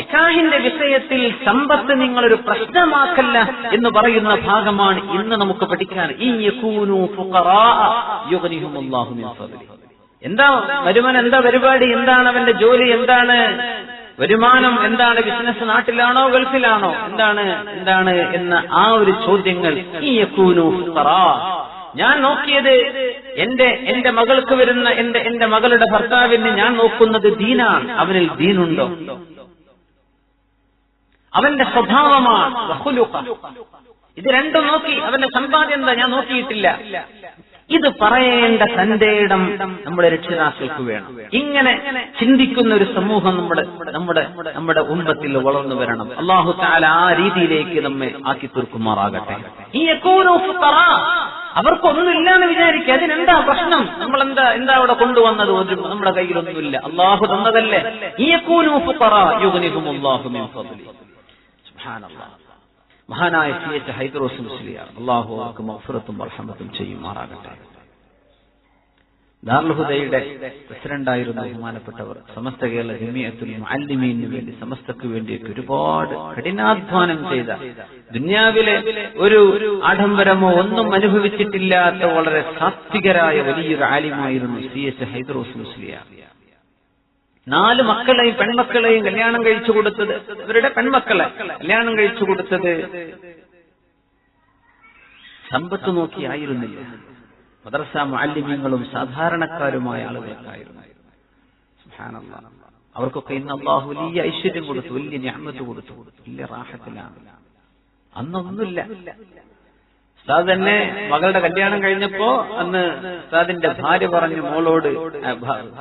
നിക്കാഹിന്റെ വിഷയത്തിൽ സമ്പത്ത് നിങ്ങളൊരു പ്രശ്നമാക്കല്ല എന്ന് പറയുന്ന ഭാഗമാണ് ഇന്ന് നമുക്ക് പഠിക്കാൻ. ഈ. എന്താ വരുമാനം എന്താ പരിപാടി? എന്താണ് അവന്റെ ജോലി? എന്താണ് വരുമാനം? എന്താണ് ബിസിനസ്? നാട്ടിലാണോ? ഗൾഫിലാണോ? എന്താണ്? എന്താണ്? എന്ന ആ ഒരു ചോദ്യങ്ങൾ ഈ യക്കൂനു. ഞാൻ നോക്കിയത് എന്റെ എന്റെ മകൾക്ക് വരുന്ന എന്റെ എന്റെ മകളുടെ ഭർത്താവിന് ഞാൻ നോക്കുന്നത് ദീനാണ്. അവനിൽ ദീനുണ്ടോ? അവന്റെ സ്വഭാവമാണ്. ഇത് രണ്ടും നോക്കി. അവന്റെ സമ്പാദ്യം എന്താ? ഞാൻ നോക്കിയിട്ടില്ല. ഇത് പറയേണ്ട ഇടം നമ്മുടെ രക്ഷിതാക്കൾക്ക് വേണം. ഇങ്ങനെ ചിന്തിക്കുന്ന ഒരു സമൂഹം നമ്മുടെ നമ്മുടെ നമ്മുടെ ഉമ്പത്തിൽ വളർന്നു വരണം. അള്ളാഹു താല ആ രീതിയിലേക്ക് നമ്മെ ആക്കി തീർക്കുമാറാകട്ടെ. ഈ. അവർക്കൊന്നുമില്ല എന്ന് വിചാരിക്കുക. അതിനെന്താ പ്രശ്നം? നമ്മൾ എന്താ എന്താ അവിടെ കൊണ്ടുവന്നത്? ഒരു നമ്മുടെ കയ്യിലൊന്നുമില്ല. അള്ളാഹു തന്നതല്ലേ. ഈ യകൂനു ഫുഖറാ മഹാനായ സി എച്ച് ഹൈദ്രോസ് മുസ്ലിയാർ അള്ളാഹു അവർക്ക് മഫുറത്തും വർഷമത്തും ചെയ്യുമാറാകട്ടെ. ദാർഹുദയുടെ പ്രസിഡന്റായിരുന്ന ബഹുമാനപ്പെട്ടവർ സമസ്ത കേരള ജമിയത്തുൽ അല്ലിമീനു വേണ്ടി സമസ്തക്ക് വേണ്ടിയൊക്കെ ഒരുപാട് കഠിനാധ്വാനം ചെയ്ത ദുന്യാവിലെ ഒരു ആഡംബരമോ ഒന്നും അനുഭവിച്ചിട്ടില്ലാത്ത വളരെ സാത്വികരായ വലിയൊരു ആലിമായിരുന്നു സി എച്ച് ഹൈദ്രോസ് മുസ്ലിയാർ. നാല് മക്കളെയും പെൺമക്കളെയും കല്യാണം കഴിച്ചു കൊടുത്തത്. ഇവരുടെ പെൺമക്കളെ കല്യാണം കഴിച്ചു കൊടുത്തത്. സമ്പത്ത് നോക്കി ആയിരുന്നില്ല. മദർസ മാലിന്യങ്ങളും സാധാരണക്കാരുമായ ആളുകൾക്കായിരുന്നു. അവർക്കൊക്കെ ഇന്ന് അള്ളാഹു വലിയ ഐശ്വര്യം കൊടുത്തു വലിയ ഞാമത്ത് കൊടുത്തു വലിയ റാഹത്തിലാണ്. അന്നൊന്നുമില്ല. ഉസ്താദ് തന്നെ മകളുടെ കല്യാണം കഴിഞ്ഞപ്പോ അന്ന് ഉസ്താദിന്റെ ഭാര്യ പറഞ്ഞു മോളോട്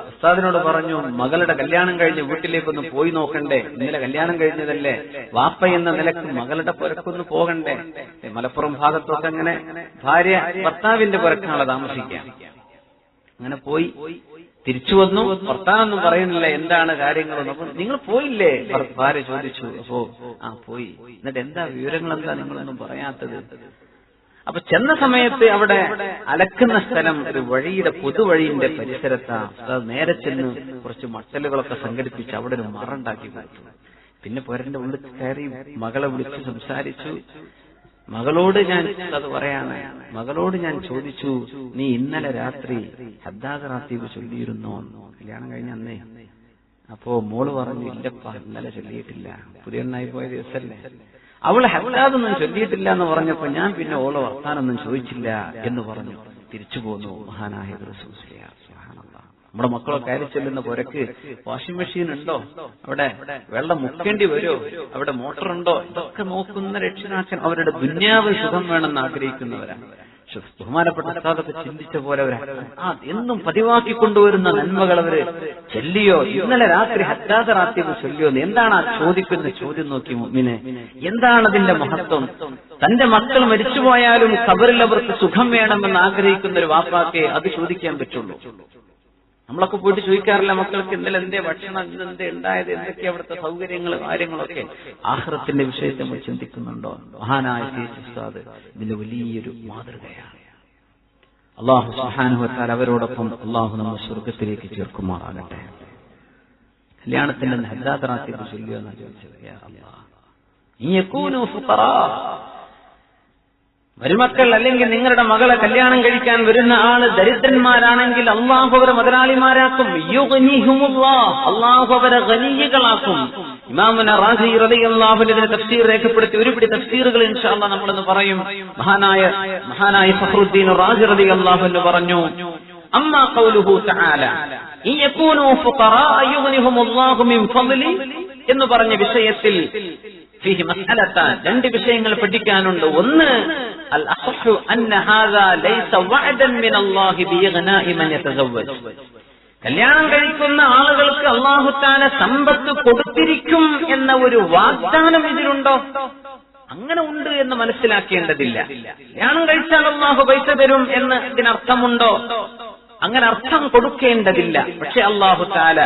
ഉസ്താദിനോട് പറഞ്ഞു മകളുടെ കല്യാണം കഴിഞ്ഞ് വീട്ടിലേക്കൊന്ന് പോയി നോക്കണ്ടേ ഇന്നലെ കല്യാണം കഴിഞ്ഞതല്ലേ വാപ്പ എന്ന നിലയ്ക്ക് മകളുടെ പുരക്കൊന്ന് പോകണ്ടേ. മലപ്പുറം ഭാഗത്തൊക്കെ അങ്ങനെ ഭാര്യ ഭർത്താവിന്റെ പുരക്കാണ് താമസിക്കാം അങ്ങനെ പോയി തിരിച്ചു വന്നു ഭർത്താവൊന്നും പറയുന്നില്ല എന്താണ് കാര്യങ്ങളൊന്നും നിങ്ങൾ പോയില്ലേ? ഭാര്യ ചോദിച്ചു അപ്പോ ആ പോയി. എന്നിട്ട് എന്താ വിവരങ്ങൾ എന്താ നിങ്ങളൊന്നും പറയാത്തത്? അപ്പൊ ചെന്ന സമയത്ത് അവിടെ അലക്കുന്ന സ്ഥലം ഒരു വഴിയുടെ പൊതുവഴിയുടെ പരിസരത്താ. നേരെ ചെന്ന് കുറച്ച് മട്ടലുകളൊക്കെ സംഘടിപ്പിച്ച് അവിടെ ഒരു മറുണ്ടാക്കി കൊടുത്തു. പിന്നെ പോരന്റെ ഉള്ളിൽ കയറി മകളെ വിളിച്ച് സംസാരിച്ചു. മകളോട് ഞാൻ അത് പറയാണ്. മകളോട് ഞാൻ ചോദിച്ചു നീ ഇന്നലെ രാത്രി ഹദ്ദാദ ചൊല്ലിയിരുന്നോ? കല്യാണം കഴിഞ്ഞ അന്നേ. അപ്പോ മോൾ പറഞ്ഞു ഇല്ലപ്പ ഇന്നലെ ചൊല്ലിയിട്ടില്ല. പുതിയ എണ്ണായി പോയ ദിവസല്ലേ. അവൾ ഹദ്ദാദൊന്നും ചൊല്ലിയിട്ടില്ല എന്ന് പറഞ്ഞപ്പോ ഞാൻ പിന്നെ ഓളെ വർത്താനൊന്നും ചോദിച്ചില്ല എന്ന് പറഞ്ഞു. തിരിച്ചു പോന്നു മഹാനായ. നമ്മുടെ മക്കളൊക്കെ കയറി ചെല്ലുന്ന പുരക്ക് വാഷിംഗ് മെഷീൻ ഉണ്ടോ? അവിടെ വെള്ളം മുക്കേണ്ടി വരുമോ? അവിടെ മോട്ടർ ഉണ്ടോ ഇതൊക്കെ നോക്കുന്ന രക്ഷിതാക്കൾ അവരുടെ ദുന്യാവ് സുഖം വേണമെന്ന് ആഗ്രഹിക്കുന്നവരാണ്. പക്ഷെ ബഹുമാനപ്പെട്ട ഉസ്താദൊക്കെ ചിന്തിച്ച പോലെ അവർ എന്നും പതിവാക്കി കൊണ്ടുവരുന്ന നന്മകൾ അവർ ചൊല്ലിയോ? ഇന്നലെ രാത്രി ഹറ്റാത രാത്രി ചൊല്ലിയോ? എന്താണ് ആ ചോദിക്കുന്ന ചോദ്യം നോക്കി മുമ്മിനെ എന്താണ് അതിന്റെ മഹത്വം? തന്റെ മക്കൾ മരിച്ചുപോയാലും കബറിൽ അവർക്ക് സുഖം വേണമെന്ന് ആഗ്രഹിക്കുന്ന ഒരു വാപ്പാക്കെ അത് ചോദിക്കാൻ പറ്റുള്ളൂ. നമ്മളൊക്കെ പോയിട്ട് ചോദിക്കാറില്ല മക്കൾക്ക് ഇന്നലെ എന്തേ ഭക്ഷണം എന്തേ ഉണ്ടായത് എന്തൊക്കെ അവിടുത്തെ സൗകര്യങ്ങൾ കാര്യങ്ങളൊക്കെ? ആഹ്റത്തിന്റെ വിഷയത്തെ നമ്മൾ ചിന്തിക്കുന്നുണ്ടോ? മഹാനായ ഉസ്താദ് ഇതിന്റെ വലിയൊരു മാതൃകയാണ്. അള്ളാഹു സുഹാനുവത്താൽ അവരോടൊപ്പം അള്ളാഹു നമ്മൾ സ്വർഗത്തിലേക്ക് ചേർക്കുമാറാകട്ടെ. കല്യാണത്തിന്റെ ഹദ്ദാത്രാത്തി ചൊല്ലിയോ എന്നാണ് ചോദിച്ചത് യാ അല്ലാഹ്. ഇൻ യകൂനു ഫുഖറാ മരുമക്കൾ അല്ലെങ്കിൽ നിങ്ങളുടെ മകളെ കല്യാണം കഴിക്കാൻ വരുന്ന ആൾ ദരിദ്രന്മാരാണെങ്കിൽ അള്ളാഹു അവരെ മുതലാളിമാരാക്കും. അള്ളാഹു അവരെ ഖനീകളാക്കും ഇമാമുന റാസി തഫ്സീർ രേഖപ്പെടുത്തി ഒരുപിടി തഫ്സീറുകൾ ഇൻഷാല്ല നമ്മളെന്ന് പറയും. മഹാനായ മഹാനായ ഫഖറുദ്ദീൻ റാസി അള്ളാഹു എന്ന് പറഞ്ഞു അമ്മാ ഖൗലുഹു തആല ഇൻ യകൂനു ഫുഖറാ യുഗ്നിഹുമുല്ലാഹു മിൻ ഫദ്ലി എന്ന് പറഞ്ഞ വിഷയത്തിൽ ഫീഹി മസ്അലത്താൻ രണ്ട് വിഷയങ്ങൾ പഠിക്കാനുണ്ട്. ഒന്ന് അൽ അസഹു അന്ന ഹാദാ ലൈസ വഅദൻ മിൻ അല്ലാഹി ബിഇഗ്നാഇ മൻ കല്യാണം കഴിക്കുന്ന ആളുകൾക്ക് അള്ളാഹുത്താല സമ്പത്ത് കൊടുത്തിരിക്കും എന്ന ഒരു വാഗ്ദാനം ഇതിലുണ്ടോ? അങ്ങനെ ഉണ്ട് എന്ന് മനസ്സിലാക്കേണ്ടതില്ല. കല്യാണം കഴിച്ചാൽ അള്ളാഹു പൈസ തരും എന്ന് ഇതിനർത്ഥമുണ്ടോ? അങ്ങനെ അർത്ഥം കൊടുക്കേണ്ടതില്ല. പക്ഷെ അള്ളാഹു താല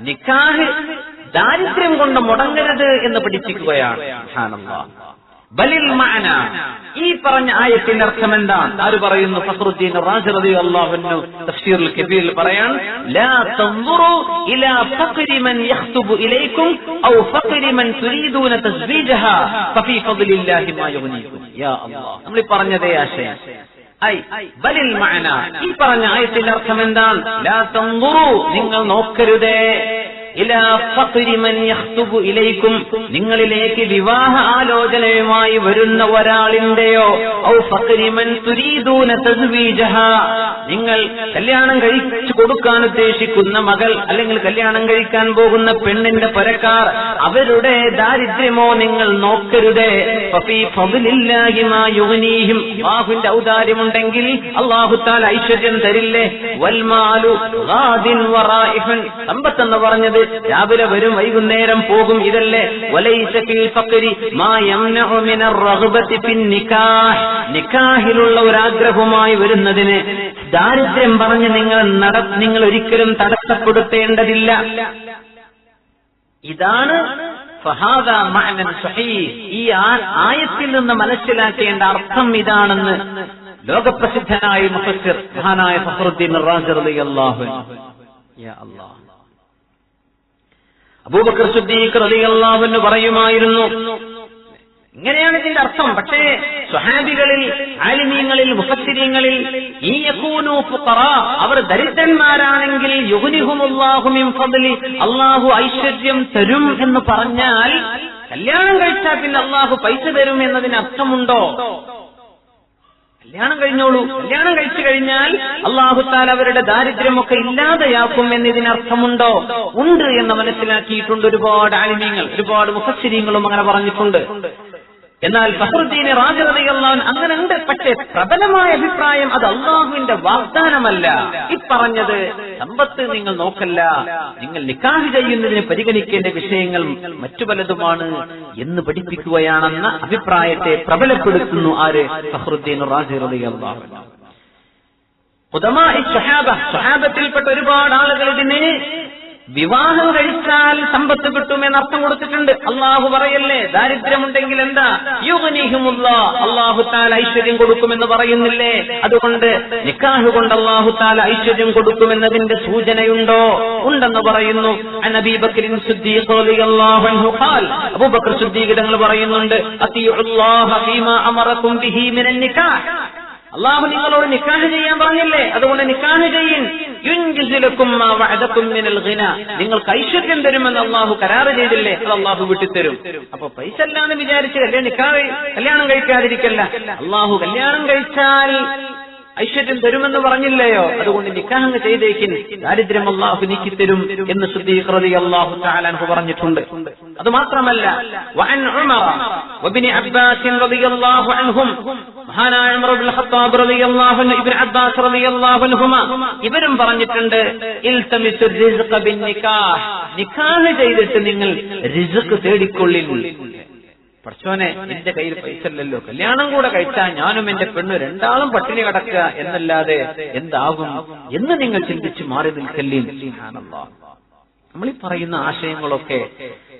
നിക്കാഹ് ദാരിദ്ര്യം കൊണ്ട് മുടങ്ങരുത് എന്ന് പഠിപ്പിക്കുകയാണ്. ബലിൽ മഅന. ഈ പറഞ്ഞ ആയത്തിന്റെ അർത്ഥം എന്താണ്? ആര് പറയുന്നു? ഫസറുദ്ദീൻ റാജി റളിയല്ലാഹു തഫ്സീറുൽ കബീറിൽ പറയാൻ ലാ തൻദുറു ഇലാ ഫഖരി മൻ യഖ്തുബു ഇലൈക്കും ഔ ഫഖരി മൻ തുരീദൂന തസ്വീജഹാ ഫഫീ ഫദ്ലില്ലാഹി മാ യുഗ്നീകും. യാ അല്ലാഹ് നമ്മൾ ഈ പറഞ്ഞതേ ആശയം. ബലിൽ മഅന. ഈ പറഞ്ഞ ആയത്തിന്റെ അർത്ഥം എന്താണ്? ലാ തൻദുറു നിങ്ങൾ നോക്കരുതേ. ഇലൈക്കും. നിങ്ങളിലേക്ക് വിവാഹ ആലോചനയുമായി വരുന്ന ഒരാളിന്റെയോ ഔ ഫഖരി മൻ തുരീദൂന തസ്വീജഹാ. നിങ്ങൾ കല്യാണം കഴിച്ചു കൊടുക്കാൻ ഉദ്ദേശിക്കുന്ന മകൾ അല്ലെങ്കിൽ കല്യാണം കഴിക്കാൻ പോകുന്ന പെണ്ണിന്റെ പരക്കാർ അവരുടെ ദാരിദ്ര്യമോ നിങ്ങൾ നോക്കരുതേ. യുഗ്നീഹിം. അല്ലാഹുവിന്റെ ഔദാര്യമുണ്ടെങ്കിൽ അള്ളാഹുത്താൽ ഐശ്വര്യം തരില്ലേ? വൽമാലു സമ്പത്തെന്ന് പറഞ്ഞത് രാവിലെ വരും വൈകുന്നേരം പോകും ഇതല്ലേ? നിക്കാഹിലുള്ള ഒരു ആഗ്രഹവുമായി വരുന്നതിന് ദാരിദ്ര്യം പറഞ്ഞ് നിങ്ങൾ നിങ്ങൾ ഒരിക്കലും തടസ്സപ്പെടുത്തേണ്ടതില്ല. ഇതാണ്. ഈ ആയത്തിൽ നിന്ന് മനസ്സിലാക്കേണ്ട അർത്ഥം ഇതാണെന്ന് ലോകപ്രസിദ്ധനായ മുഫസ്സിർ മഹാനായ ഫഹറുദ്ദീൻ റാജർ അള്ളാഹു അബൂബക്കർ സിദ്ദീഖ് പറയുമായിരുന്നു. ഇങ്ങനെയാണ് ഇതിന്റെ അർത്ഥം. പക്ഷേ സ്വഹാബികളിൽ ആലിമീങ്ങളിൽ മുഫസ്സിരീങ്ങളിൽ ഈ അവർ ദരിദ്രന്മാരാണെങ്കിൽ അള്ളാഹു ഐശ്വര്യം തരും എന്ന് പറഞ്ഞാൽ കല്യാണം കഴിച്ചാൽ പിന്നെ അള്ളാഹു പൈസ തരും എന്നതിന് അർത്ഥമുണ്ടോ? കല്യാണം കഴിഞ്ഞോളൂ. കല്യാണം കഴിച്ചു കഴിഞ്ഞാൽ അള്ളാഹുത്താൽ അവരുടെ ദാരിദ്ര്യമൊക്കെ ഇല്ലാതെയാക്കും എന്നതിനർത്ഥമുണ്ടോ? ഉണ്ട് എന്ന് മനസ്സിലാക്കിയിട്ടുണ്ട് ഒരുപാട് ആലിമ്യങ്ങൾ ഒരുപാട് മുഖശ്ശിരിയങ്ങളും അങ്ങനെ പറഞ്ഞിട്ടുണ്ട്. എന്നാൽ ഫഹറുദ്ദീൻ റാജറിയാൻ അങ്ങനെ ഉണ്ട് പക്ഷേ പ്രബലമായ അഭിപ്രായം അത് അള്ളാഹുവിന്റെ വാഗ്ദാനമല്ല. ഈ പറഞ്ഞത് സമ്പത്ത് നിങ്ങൾ നോക്കല്ല നിങ്ങൾ നിക്കാഹ് ചെയ്യുന്നതിന് പരിഗണിക്കേണ്ട വിഷയങ്ങൾ മറ്റു പലതുമാണ് എന്ന് പഠിപ്പിക്കുകയാണെന്ന അഭിപ്രായത്തെ പ്രബലപ്പെടുത്തുന്നു ആര്? ഫഹ്റുദ്ദീൻ റാജിറിയല്ലാഹു ഉദമാ ഈ സ്വഹാബ സ്വഹാബത്തിൽപ്പെട്ട ഒരുപാട് ആളുകൾ ഇതിന് വിവാഹം കഴിച്ചാൽ സമ്പത്ത് കിട്ടുമെന്ന് അർത്ഥം കൊടുത്തിട്ടുണ്ട്. അള്ളാഹു പറയല്ലേ ദാരിദ്ര്യമുണ്ടെങ്കിൽ എന്താ? യുഗനീഹുമുള്ള അള്ളാഹു താൽ ഐശ്വര്യം കൊടുക്കുമെന്ന് പറയുന്നില്ലേ? അതുകൊണ്ട് നിക്കാഹ് കൊണ്ട് അള്ളാഹു താൽ ഐശ്വര്യം കൊടുക്കുമെന്നതിന്റെ സൂചനയുണ്ടോ? ഉണ്ടെന്ന് പറയുന്നു. അബൂബക്കർ പറയുന്നുണ്ട് അള്ളാഹു നിങ്ങളോട് നിക്കാഹ് ചെയ്യാൻ പറഞ്ഞില്ലേ? അതുകൊണ്ട് നിക്കാഹ് ചെയ്യിൻ നിങ്ങൾക്ക് ഐശ്വര്യം തരുമെന്ന് അള്ളാഹു കരാറ് ചെയ്തില്ലേ? അത് അള്ളാഹു വിട്ടിത്തരും. അപ്പൊ പൈസ അല്ലാന്ന് വിചാരിച്ച് കല്യാണം നിക്കാഹ് കല്യാണം കഴിക്കാതിരിക്കല്ല. അള്ളാഹു കല്യാണം കഴിച്ചാൽ ഐശ്വര്യം തരുമെന്ന് പറഞ്ഞില്ലയോ? അതുകൊണ്ട് നിക്കാഹ് ചെയ്തേക്കിൻ. ദാരിദ്ര്യം അള്ളാഹു നീക്കി തരും എന്ന് അള്ളാഹു താലാൻഹു പറഞ്ഞിട്ടുണ്ട്. അത് മാത്രമല്ല മഹാനായ ഖത്താബ് റളിയല്ലാഹു ഇബ്നു അബ്ബാസ് റളിയല്ലാഹു ഇവരും പറഞ്ഞിട്ടുണ്ട് ഇൽതമിസു നിക്കാഹ്. നിക്കാഹ് ചെയ്തിട്ട് നിങ്ങൾ റിസ്ഖ് തേടിക്കൊള്ളിൻ പഠിച്ചോനെ എന്റെ കയ്യിൽ പൈസ ഇല്ലല്ലോ. കല്യാണം കൂടെ കഴിച്ചാൽ ഞാനും എന്റെ പെണ്ണു രണ്ടാളും പട്ടിണി കടക്കുക എന്നല്ലാതെ എന്താകും എന്ന് നിങ്ങൾ ചിന്തിച്ച് മാറി നിൽക്കല്ലേ? നമ്മൾ ഈ പറയുന്ന ആശയങ്ങളൊക്കെ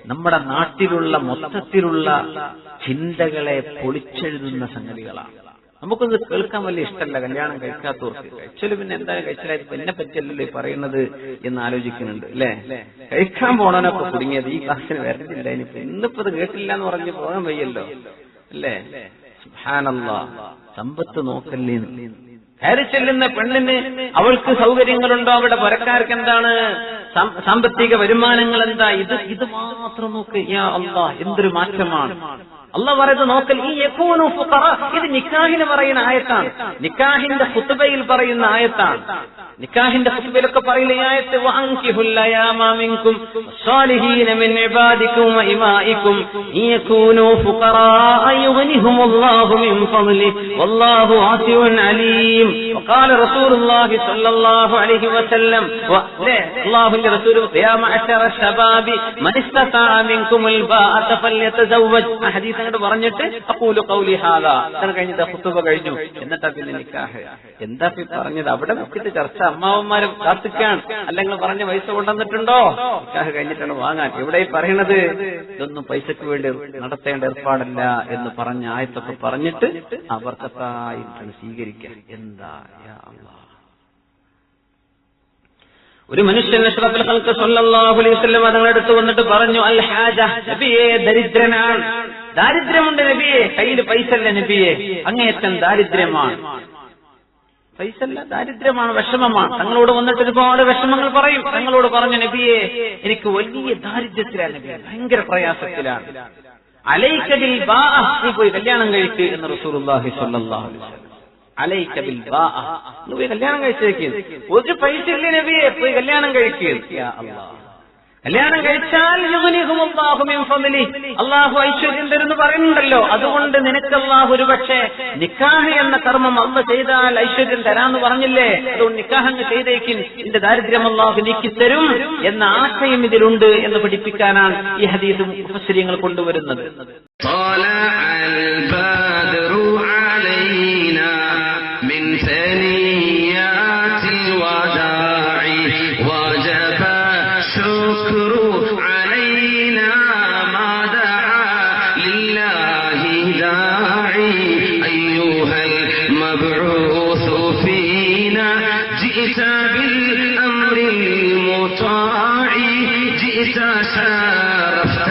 നമ്മുടെ നാട്ടിലുള്ള മൊത്തത്തിലുള്ള ചിന്തകളെ പൊളിച്ചെഴുതുന്ന സംഗതികളാണ്. നമുക്കൊന്ന് കേൾക്കാൻ വലിയ ഇഷ്ടമല്ല കല്യാണം കഴിക്കാത്തവർക്ക്. കഴിച്ചാലും പിന്നെ എന്തായാലും കഴിച്ചാലും എന്നെ പറ്റിയല്ലല്ലോ ഈ പറയുന്നത് എന്ന് ആലോചിക്കുന്നുണ്ട് അല്ലേ? കഴിക്കാൻ പോണവനൊക്കെ കുടുങ്ങിയത് ഈ ക്ലാസ്സിന് വരത്തില്ല ഇനിയിപ്പോ ഇന്നിപ്പോ ഇത് കേട്ടില്ല എന്ന് പറഞ്ഞ് പോകാൻ വയ്യല്ലോ അല്ലേ? സുബ്ഹാനല്ലാ സമ്പത്ത് നോക്കല്ലേ കയറി ചെല്ലുന്ന പെണ്ണിന് അവൾക്ക് സൗകര്യങ്ങളുണ്ടോ? അവിടെ പരക്കാർക്ക് എന്താണ്? സാമ്പത്തിക വരുമാനങ്ങൾ എന്താ? ഇത് ഇത് മാത്രം നോക്ക് യാ അല്ലാ എന്തൊരു മാറ്റമാണ്. അല്ല പറയുന്നത് നോക്കൽ ഈ യകൂനു ഫുഖറ ഇത് നിക്കാഹിന് പറയുന്ന ആയത്താണ് നിക്കാഹിന്റെ ഖുത്ബയിൽ പറയുന്ന ആയത്താണ് നിക്കാഹിന്റെ ഖുത്ബയിലൊക്കെ പറയുന്ന ഈ ആയത്ത് വഅൻകിഹുൽ അയാമ മിൻകും സ്വാലിഹീന മിൻ ഇബാദിക്കും വഇമാഇക്കും ഇൻ യകൂനു ഫുഖറാ യുഗ്നിഹുമുല്ലാഹു മിൻ ഫദ്ലി വല്ലാഹു വാസിഉൻ അലീം وقال رسول الله صلى الله عليه وسلم الله رسول يا معشر الشباب من استطاع منكم الباءة فليتزوج حديث അങ്ങോട്ട് പറഞ്ഞിട്ട് അപ്പൂലു കൗലി ഹാദ. ഇത്ര കഴിഞ്ഞിട്ട് കുത്തുബ കഴിഞ്ഞു. എന്നിട്ടാ പിന്നെ നിക്കാഹ്. എന്താ പറഞ്ഞത്? അവിടെ വെച്ചിട്ട് ചർച്ച അമ്മാവന്മാരും കാത്തിക്കാണ്. അല്ലെങ്കിൽ പറഞ്ഞ പൈസ കൊണ്ടുവന്നിട്ടുണ്ടോ? നിക്കാഹ് കഴിഞ്ഞിട്ടാണ് വാങ്ങാൻ. ഇവിടെ ഈ പറയണത്? ഇതൊന്നും പൈസക്ക് വേണ്ടി നടത്തേണ്ട ഏർപ്പാടല്ല എന്ന് പറഞ്ഞ ആയത്തൊക്കെ പറഞ്ഞിട്ട് അവർക്കത്തായിട്ടാണ് സ്വീകരിക്കാൻ എന്താ. ഒരു മനുഷ്യൻ അഷ്റഫുൽ ഖൽഖ് സല്ലല്ലാഹു അലൈഹി വസല്ലം അടുത്ത് വന്നിട്ട് പറഞ്ഞു അൽ ഹാജ നബിയെ ദരിദ്രനാണ്. ദാരിദ്ര്യമുണ്ട് നബിയെ. കയ്യിൽ പൈസ അല്ല നബിയെ. അങ്ങേയറ്റം ദാരിദ്ര്യമാണ്. പൈസ അല്ല ദാരിദ്ര്യമാണ് വിഷമമാണ്. തങ്ങളോട് വന്നിട്ട് ഒരുപാട് വിഷമങ്ങൾ പറയും. തങ്ങളോട് പറഞ്ഞ നബിയെ എനിക്ക് വലിയ ദാരിദ്ര്യത്തിലാണ് നബിയെ. ഭയങ്കര പ്രയാസത്തിലാണ്. അലൈക്കബിൽ ബാ നീ പോയി കല്യാണം കഴിക്ക് എന്ന് റസൂലുള്ളാഹി അലൈഹി വസല്ലം അലൈക ബിൽ ബാഅ. നീ പോയി കല്യാണം കഴിച്ചേക്ക്. ഒരു പൈസ ഇല്ല നബിയെ? പോയി കല്യാണം കഴിക്കുക കല്യാണം കഴിച്ചാൽ അള്ളാഹു ഐശ്വര്യം തരുന്നു പറയുന്നുണ്ടല്ലോ. അതുകൊണ്ട് നിനക്ക് അള്ളാഹു ഒരു പക്ഷേ നിക്കാഹ് എന്ന കർമ്മം അള്ള ചെയ്താൽ ഐശ്വര്യം തരാന്ന് പറഞ്ഞില്ലേ? അതുകൊണ്ട് നിക്കാഹ് ചെയ്തേക്കിൽ എന്റെ ദാരിദ്ര്യം അള്ളാഹു നീക്കി തരും എന്ന ആശയം ഇതിലുണ്ട് എന്ന് പഠിപ്പിക്കാനാണ് ഈ ഹദീസും മുഫസ്സിരിയങ്ങൾ കൊണ്ടുവരുന്നത്. جئت بالأمر المطاع جئت شارفت